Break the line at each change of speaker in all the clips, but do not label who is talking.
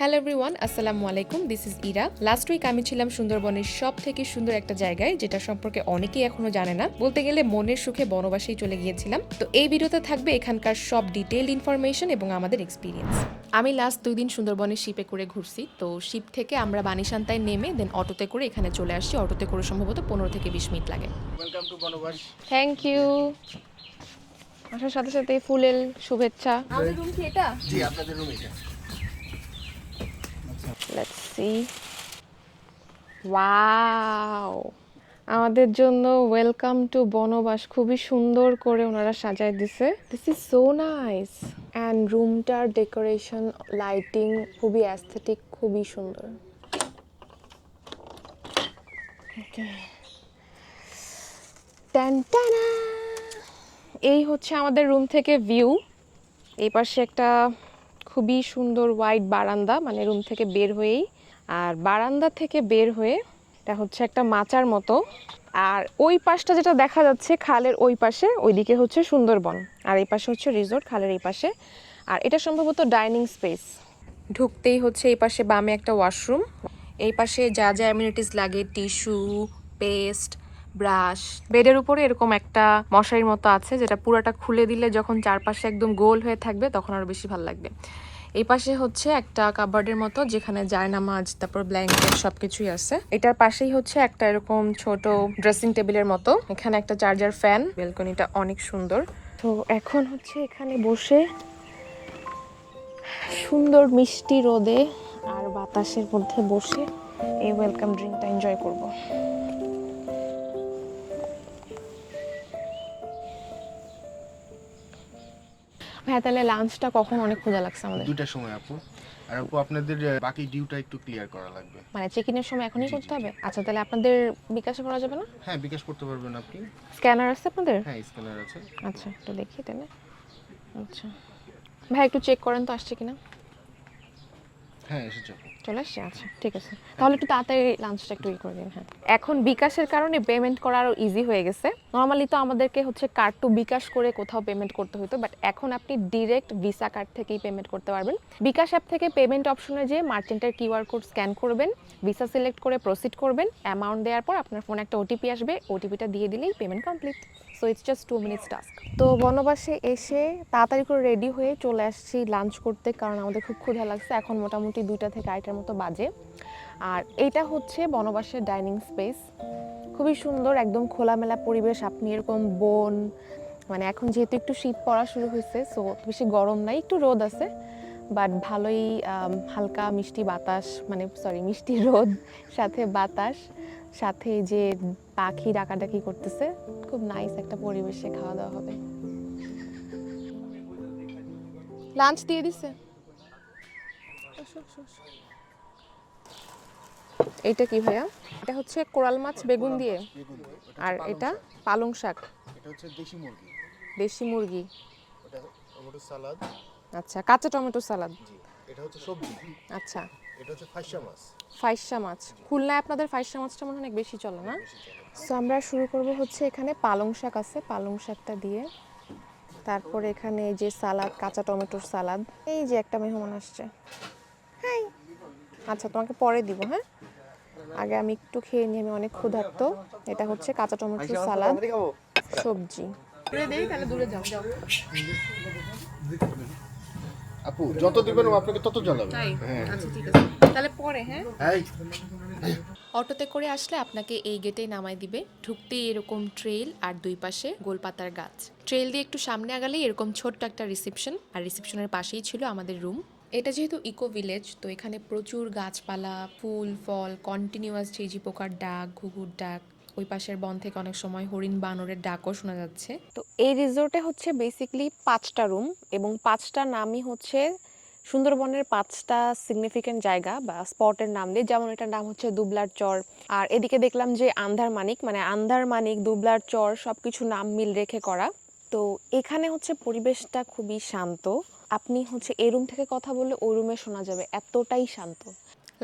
Hello everyone আসসালামু আলাইকুম this is Ira last week আমি ছিলাম সুন্দরবনের সব থেকে সুন্দর একটা জায়গায় যেটা সম্পর্কে অনেকেই এখনও জানে না। বলতে গেলে মনের সুখে বনবাসেই চলে গিয়েছিলাম। তো এই ভিডিওতে থাকবে এখানকার সব ডিটেইল ইনফরমেশন এবং আমাদের এক্সপিরিয়েন্স আমি লাস্ট দুই দিন সুন্দরবনের শিপে করে ঘুরছি। তো শিপ থেকে আমরা বানিসান্তায় নেমে দেন অটোতে করে এখানে চলে আসছি। অটোতে করে সম্ভবত পনেরো থেকে বিশ মিনিট লাগে।
Welcome to Bonobash.
Thank you আসার সাথে সাথে ফুলের শুভেচ্ছা।
জি আপনাদের রুম এটা।
Let's see. ওয়াও আমাদের জন্য ওয়েলকাম টু বনবাস। খুবই সুন্দর করে ওনারা সাজায় দিছে। This is so nice and রুমটার ডেকোরেশন লাইটিং খুবই অ্যাস্থেটিক খুবই সুন্দর। ওকে এই হচ্ছে আমাদের রুম থেকে ভিউ এই পাশে একটা খুবই সুন্দর হোয়াইট বারান্দা মানে রুম থেকে বের হয়েই। আর বারান্দা থেকে বের হয়ে এটা হচ্ছে একটা মাচার মতো। আর ওই পাশটা যেটা দেখা যাচ্ছে খালের ওই পাশে, ওইদিকে হচ্ছে সুন্দরবন। আর এই পাশে হচ্ছে রিসোর্ট খালের এই পাশে। আর এটা সম্ভবত ডাইনিং স্পেস ঢুকতেই হচ্ছে এই পাশে বামে একটা ওয়াশরুম এই পাশে যা যা অ্যামিউনিটিস লাগে টিস্যু পেস্ট ব্রাশ। বেডের উপরে এরকম একটা মশারির মতো আছে, যেটা পুরোটা খুলে দিলে যখন চারপাশে একদম গোল হয়ে থাকবে, তখন আরও বেশি ভালো লাগবে। এই পাশে হচ্ছে একটা কাবার্ডের মতো, যেখানে জায়নামাজ, তারপর ব্ল্যাঙ্কেট সবকিছুই আছে। এটার পাশেই হচ্ছে একটা এরকম ছোট ড্রেসিং টেবিলের মতো। এখানে একটা চার্জার ফ্যান বেলকনিটা অনেক সুন্দর। তো এখন হচ্ছে এখানে বসে সুন্দর মিষ্টি রোদে আর বাতাসের মধ্যে বসে এই ওয়েলকাম ড্রিঙ্কটা এনজয় করব। ভাইয়া তাহলে লাঞ্চটা কখন অনেক ক্ষুধা লাগছে আমাদের?
দুটার সময় আপু। আর আপু আপনাদের বাকি ডিউটা একটু ক্লিয়ার করা লাগবে।
মানে চেক ইনের সময় এখনই করতে হবে? আচ্ছা তাহলে আপনাদের বিকাশ করা যাবে না?
হ্যাঁ বিকাশ করতে পারবেন আপনি।
স্ক্যানার আছে আপনাদের?
হ্যাঁ স্ক্যানার আছে।
আচ্ছা একটু দেখি তাহলে আচ্ছা। ভাই একটু চেক করেন তো আসছে কিনা?
হ্যাঁ এসেছে
চলে আসছে? আচ্ছা ঠিক আছে। তাহলে একটু তাড়াতাড়ি লাঞ্চটা একটু ই করে দিন হ্যাঁ। এখন বিকাশের কারণে পেমেন্ট করা আরও ইজি হয়ে গেছে। নর্মালি তো আমাদেরকে হচ্ছে কার্ড টু বিকাশ করে কোথাও পেমেন্ট করতে হতো বাট এখন আপনি ডিরেক্ট ভিসা কার্ড থেকেই পেমেন্ট করতে পারবেন। বিকাশ অ্যাপ থেকে পেমেন্ট অপশনে যে মার্চেন্টের কিউআর কোড স্ক্যান করবেন ভিসা সিলেক্ট করে প্রসিড করবেন। অ্যামাউন্ট দেওয়ার পর আপনার ফোনে একটা ওটিপি আসবে ওটিপিটা দিয়ে দিলেই payment complete so it's just two minutes task তো বনবাসে এসে তাড়াতাড়ি করে রেডি হয়ে চলে আসছি লাঞ্চ করতে কারণ আমাদের খুব ক্ষুধা লাগছে। এখন মোটামুটি দুইটা থেকে আড়াইটার মতো বাজে। আর এইটা হচ্ছে বনবাসের ডাইনিং স্পেস খুবই সুন্দর, একদম খোলামেলা পরিবেশ। আপনি এরকম বন মানে এখন যেহেতু একটু শীত পড়া শুরু হয়েছে সো বেশি গরম নাই, একটু রোদ আছে। বাট ভালোই হালকা মিষ্টি বাতাস মানে সরি মিষ্টি রোদ, সাথে বাতাস। সাথে যে পাখি ডাকাডাকি করতেছে খুব নাইস একটা পরিবেশে খাওয়া দাওয়া হবে। লাঞ্চ দিয়ে দিছে। এইটা কি ভাইয়া? এটা হচ্ছে কোরাল মাছ বেগুন দিয়ে। আর এটা পালং শাক।
এটা হচ্ছে দেশি মুরগি।
দেশি মুরগি।
Tomato salad.
আচ্ছা কাঁচা টমেটো সালাদ।
জি। এটা হচ্ছে সবজি।
আচ্ছা।
এটা হচ্ছে ফাইসা মাছ।
ফাইসা মাছ। খুলনায় আপনাদের ফাইসা মাছটা মনে অনেক বেশি চলে না? সো আমরা শুরু করব হচ্ছে এখানে পালং শাক আছে পালং শাকটা দিয়ে। তারপরে এখানে এই যে সালাদ কাঁচা টমেটোর সালাদ এই যে একটা মেহমান আসছে। হাই। আচ্ছা তোমাকে পরে দিব হ্যাঁ? আগে আমি একটু খেয়ে নিই আমি অনেক ক্ষুধার্ত। এটা হচ্ছে কাঁচা টমেটোর সালাদ সবজি। তাহলে দূরে যাও যাও।
আপু যত দিবেন ও আপনাকে তত জ্বালাবে।
তাই?
হ্যাঁ।
আচ্ছা ঠিক আছে। তাহলে পরে হ্যাঁ?
এই।
অটোতে করে আসলে আপনাকে এই গেটেই নামাই দিবে। ঢুকতেই এরকম ট্রেল আর দুই পাশে গোলপাতার গাছ। ট্রেল দিয়ে একটু সামনে আগালেই এরকম ছোট্ট একটা রিসেপশন আর রিসেপশনের পাশেই ছিল আমাদের রুম। এটা যেহেতু ইকো ভিলেজ তো এখানে প্রচুর গাছপালা ফুল ফল কন্টিনিউয়াস ঝিঝি পোকার ডাক ঘুঘুর ডাক ওই পাশের বন থেকে অনেক সময় হরিণ বানরের ডাকও শোনা যাচ্ছে। তো এই রিসোর্টে হচ্ছে বেসিকলি পাঁচটা রুম এবং পাঁচটা নামই হচ্ছে সুন্দরবনের পাঁচটা সিগনিফিকেন্ট জায়গা বা স্পটের নাম দিয়ে। যেমন এটার নাম হচ্ছে দুবলার চর। আর এদিকে দেখলাম যে আন্ধার মানিক মানে আন্ধার মানিক, দুবলার চর সব কিছু নাম মিল রেখে করা। তো এখানে হচ্ছে পরিবেশটা খুবই শান্ত। আপনি হচ্ছে এই রুম থেকে কথা বললে ওই রুমে শোনা যাবে, এতটাই শান্ত।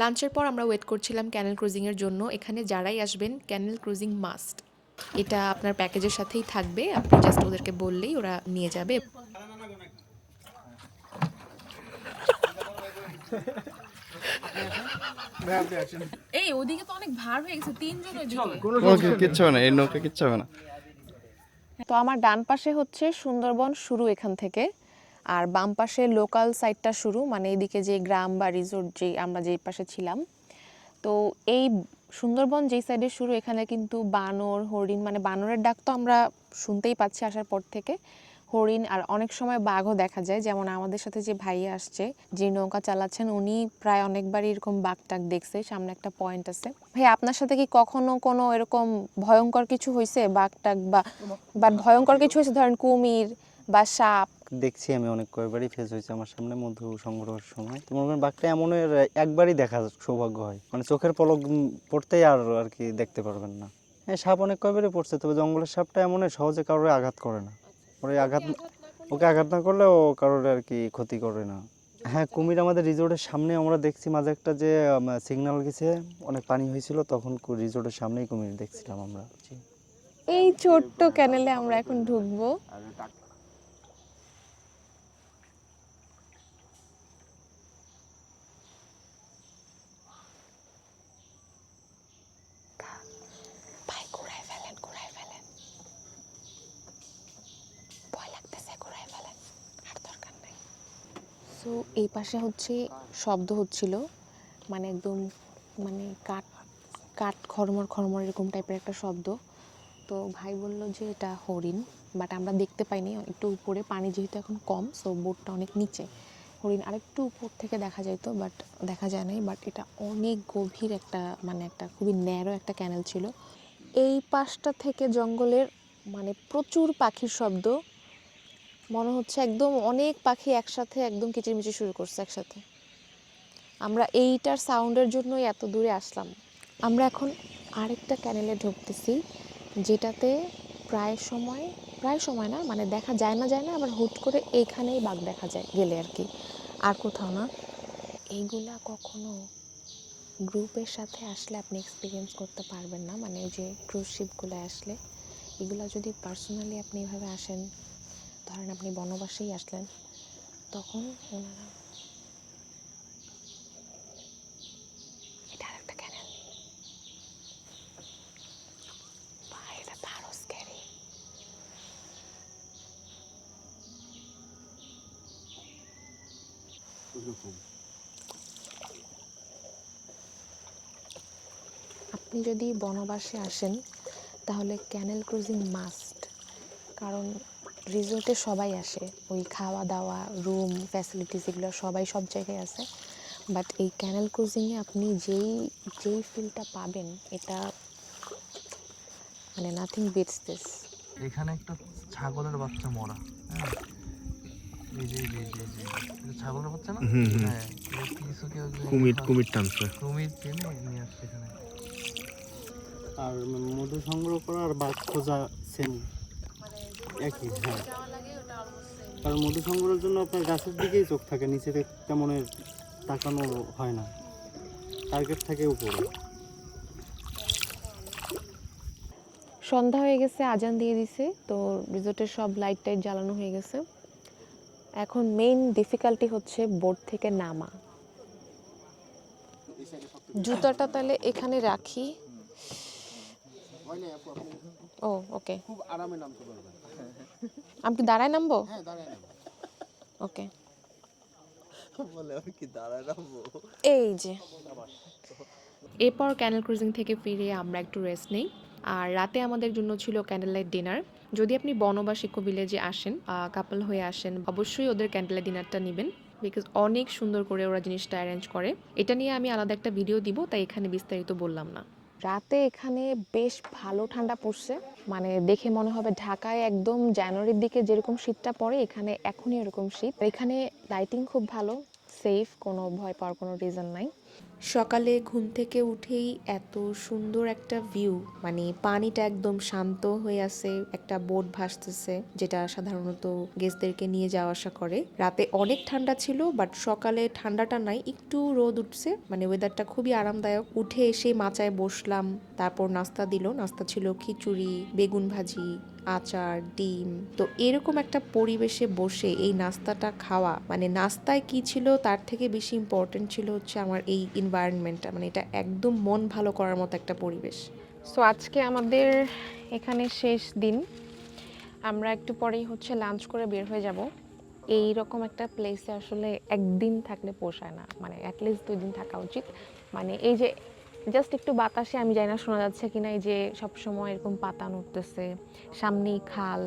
লাঞ্চের পর আমরা ওয়েট করছিলাম ক্যানেল ক্রুজিংয়ের জন্য। এখানে যারাই আসবেন ক্যানেল ক্রুজিং মাস্ট এটা আপনার প্যাকেজের সাথেই থাকবে। আপনি জাস্ট ওদেরকে বললেই ওরা নিয়ে যাবে। এই ওদিকে তো অনেক ভার হয়ে গেছে তিনজন
কোনো
কোনো কিচ্ছু হবে না এই নৌকা কিচ্ছু হবে না।
তো আমার ডান পাশে হচ্ছে সুন্দরবন শুরু এখান থেকে। আর বাম পাশে লোকাল সাইডটা শুরু মানে এইদিকে যে গ্রাম বা রিসোর্ট যে আমরা যে পাশে ছিলাম। তো এই সুন্দরবন যেই সাইডে শুরু, এখানে কিন্তু বানর, হরিণ মানে বানরের ডাক তো আমরা শুনতেই পাচ্ছি আসার পর থেকে। হরিণ আর অনেক সময় বাঘও দেখা যায়, যেমন আমাদের সাথে যে ভাইয়া আসছে, যে নৌকা চালাচ্ছেন, উনি প্রায় অনেকবারই এরকম বাঘ টাক দেখছে, সামনে একটা পয়েন্ট আছে। ভাই আপনার সাথে কি কখনো কোনো এরকম ভয়ঙ্কর কিছু হয়েছে বাঘ টাক বা ভয়ঙ্কর কিছু হয়েছে ধরেন কুমির বা সাপ
দেখছি আমি অনেক কয়েকবারই ফেস হয়েছে আমার সামনে মধু সংগ্রহের সময়। তো মনে করেন বাঘটা এমনের একবারই দেখা সৌভাগ্য হয়। মানে চোখের পলক পড়তেই আর আর কি দেখতে পারবেন না। হ্যাঁ সাপ অনেক কয়বারই পড়ছে, তবে জঙ্গলের সাপটা এমনই সহজে কারোর আঘাত করে না। ওরে আঘাত, ওকে আঘাত না করলে ও কারোর আর কি ক্ষতি করে না। হ্যাঁ কুমির আমাদের রিজোর্টের সামনে, আমরা দেখছি মাঝে একটা যে সিগন্যাল গেছে, অনেক পানি হয়েছিল, তখন রিজোর্টের সামনেই কুমির দেখছিলাম আমরা।
এই ছোট্ট ক্যানেলে আমরা এখন ঢুকবো। সো এই পাশে হচ্ছে শব্দ হচ্ছিল মানে একদম মানে কাঠ কাঠ খরমর খরমর এরকম টাইপের একটা শব্দ। তো ভাই বলল যে এটা হরিণ বাট আমরা দেখতে পাইনি, একটু উপরে, পানি যেহেতু এখন কম সো বোটটা অনেক নিচে। হরিণ আরেকটু উপর থেকে দেখা যাইতো বাট দেখা যায় নাই বাট এটা অনেক গভীর একটা মানে একটা খুবই ন্যারো একটা ক্যানেল ছিল। এই পাশটা থেকে জঙ্গলের মানে প্রচুর পাখির শব্দ মনে হচ্ছে একদম অনেক পাখি একসাথে একদম কিচিরমিচির শুরু করছে একসাথে। আমরা এইটার সাউন্ডের জন্যই এত দূরে আসলাম। আমরা এখন আরেকটা ক্যানেলে ঢুকতেছি, যেটাতে প্রায় সময় প্রায় সময় না মানে দেখা যায় না যায় না, আবার হুট করে এইখানেই বাঘ দেখা যায়, গেলে আর কি। আর কোথাও না এইগুলা কখনো গ্রুপের সাথে আসলে আপনি এক্সপিরিয়েন্স করতে পারবেন না। মানে যে ক্রুজ শিপগুলো আসলে, এগুলা যদি পার্সোনালি আপনি এভাবে আসেন ধরেন আপনি বনবাসেই আসলেন তখন ওনারা আপনি যদি বনবাসে আসেন তাহলে ক্যানেল ক্রুজিং মাস্ট কারণ রিসোর্টে সবাই আসে। ওই খাওয়া দাওয়া রুম ফ্যাসিলিটিস এগুলো সবাই সব জায়গায় আছে বাট এই ক্যানেল ক্রুজিংয়ে আপনি যেই যেই ফিলটা পাবেন এটা মানে নাথিং বিটস দিস
এখানে একটা ছাগলের বাচ্চা মরা হ্যাঁ? এই যে এই যে ছাগলের বাচ্চা না?
হুম, হুম।
হ্যাঁ এটা কিছু কেউ যে-
কুমির কুমির টানছে।
কুমির টেনে নিয়ে আসছে এখানে।
আর মধু সংগ্রহ করা আর বাঘ খোঁজা সেম। একই হ্যাঁ। কারণ মধু সংগ্রহের জন্য আপনার গাছের দিকেই চোখ থাকে, নিচে তেমন তাকানো হয় না। টার্গেট থাকে উপরে।
সন্ধ্যা হয়ে গেছে, আজান দিয়ে দিছে, তো রিসোর্টের সব লাইট টাইট জ্বালানো হয়ে গেছে। এখন মেইন ডিফিকাল্টি হচ্ছে বোর্ড থেকে নামা। জুতাটা তাহলে এখানে রাখি। ও ওকে।
খুব আরামে নামতে পারবেন
আমি কি দাঁড়ায় নামবো?
হ্যাঁ দাঁড়ায় নেবেন
ওকে।
বলে আমি কি দাঁড়ায় রাখব
এই যে। এরপর ক্যানেল ক্রুজিং থেকে ফিরে আমরা একটু রেস্ট নেই। আর রাতে আমাদের জন্য ছিল ক্যান্ডেল লাইট ডিনার। যদি আপনি বন বা শিক্ষো ভিলেজে আসেন কাপল হয়ে আসেন অবশ্যই ওদের ক্যান্ডেল লাইট ডিনারটা নেবেন। বিকজ অনেক সুন্দর করে ওরা জিনিসটা অ্যারেঞ্জ করে। এটা নিয়ে আমি আলাদা একটা ভিডিও দিব তাই এখানে বিস্তারিত বললাম না। রাতে এখানে বেশ ভালো ঠান্ডা পড়ছে। মানে দেখে মনে হবে ঢাকায় একদম জানুয়ারির দিকে যেরকম শীতটা পড়ে, এখানে এখনই এরকম শীত। এখানে লাইটিং খুব ভালো। সেফ কোনো ভয় পাওয়ার কোনো রিজন নাই। সকালে ঘুম থেকে উঠেই এত সুন্দর একটা ভিউ মানে পানিটা একদম শান্ত হয়ে আছে, একটা বোট ভাসতেছে, যেটা সাধারণত গেস্টদেরকে নিয়ে যাওয়া আসা করে। রাতে অনেক ঠান্ডা ছিল বাট সকালে ঠান্ডাটা নাই, একটু রোদ উঠছে মানে ওয়েদারটা খুবই আরামদায়ক। উঠে এসে মাচায় বসলাম, তারপর নাস্তা দিল, নাস্তা ছিল খিচুড়ি, বেগুন ভাজি
আচার, ডিম। তো এরকম একটা পরিবেশে বসে এই নাস্তাটা খাওয়া মানে নাস্তায় কি ছিল তার থেকে বেশি ইম্পর্টেন্ট ছিল হচ্ছে আমার এই এনভায়রনমেন্টটা মানে এটা একদম মন ভালো করার মতো একটা পরিবেশ।
সো আজকে আমাদের এখানে শেষ দিন। আমরা একটু পরেই হচ্ছে লাঞ্চ করে বের হয়ে যাব। এই রকম একটা প্লেসে আসলে একদিন থাকলে পোষায় না মানে অ্যাটলিস্ট দুই দিন থাকা উচিত। মানে এই যে জাস্ট একটু বাতাসে, আমি জানি না শোনা যাচ্ছে কিনা, এই যে সবসময় এরকম পাতা নড়তেছে, সামনেই খাল,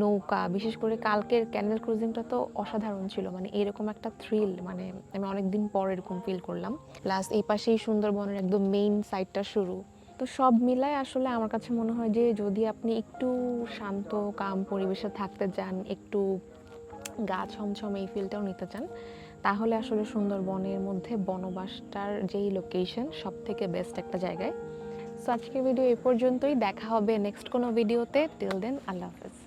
নৌকা, বিশেষ করে কালকের ক্যানেল ক্রুজিংটা তো অসাধারণ ছিল মানে এরকম একটা থ্রিল মানে আমি অনেকদিন পর এরকম ফিল করলাম। প্লাস এই পাশেই সুন্দরবনের একদম মেইন সাইডটা শুরু। তো সব মিলায় আসলে আমার কাছে মনে হয় যে, যদি আপনি একটু শান্ত কাম পরিবেশে থাকতে চান, একটু গা ছমছম এই ফিলটাও নিতে চান তাহলে আসলে সুন্দরবনের মধ্যে বনবাসটার যেই লোকেশন সব থেকে বেস্ট একটা জায়গায়। সো আজকের ভিডিও এ পর্যন্তই। দেখা হবে নেক্সট কোনো ভিডিওতে টিল দেন আল্লাহ হাফেজ।